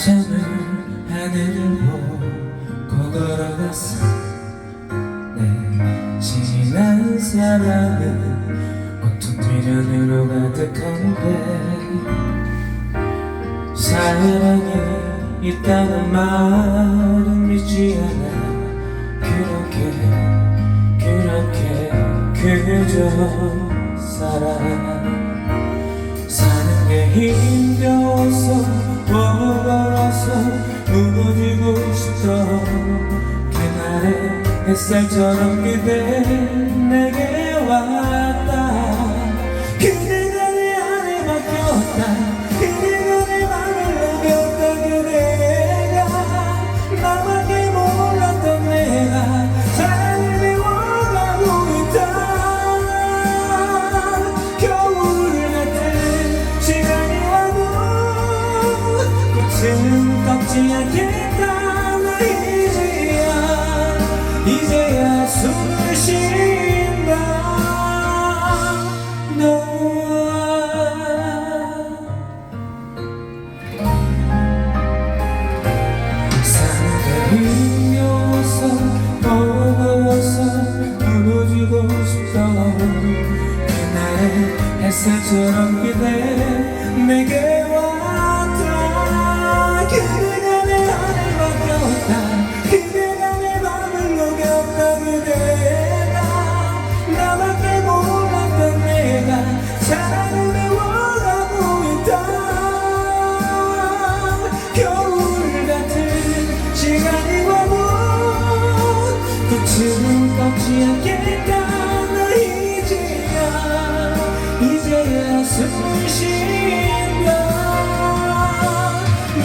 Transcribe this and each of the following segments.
한참을 하늘을 보고 걸어갔어 내 지난 사랑은 온통 미련으로 가득한데 사랑이 있다는 말은 믿지 않아. 그렇게 그렇게 그저 살아. 사는 게 힘겨워서 햇살처럼 그대 내게 왔 숨을 쉰다. 너와 게 힘겨워서 버거워서 무너지고 싶어. 그날의 햇살처럼 그대 꽃은 꺾지 않겠다. 나 이제야 이제야 숨을 쉰다.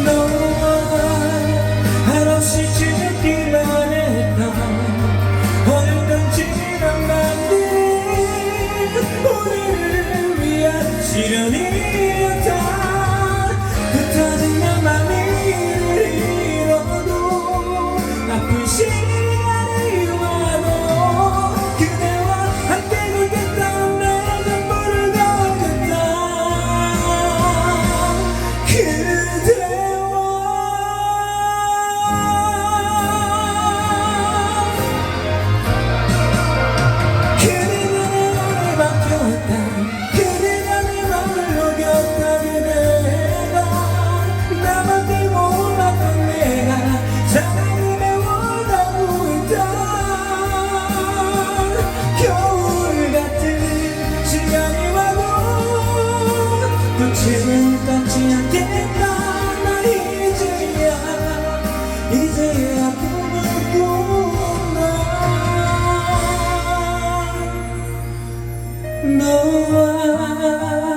너와 한없이 지키만 했던 어렸던 지난 밤들이 우리를 위한 시련이었다 꺾지 않겠다 나 이제야 이제야 꿈을 꾼다 너와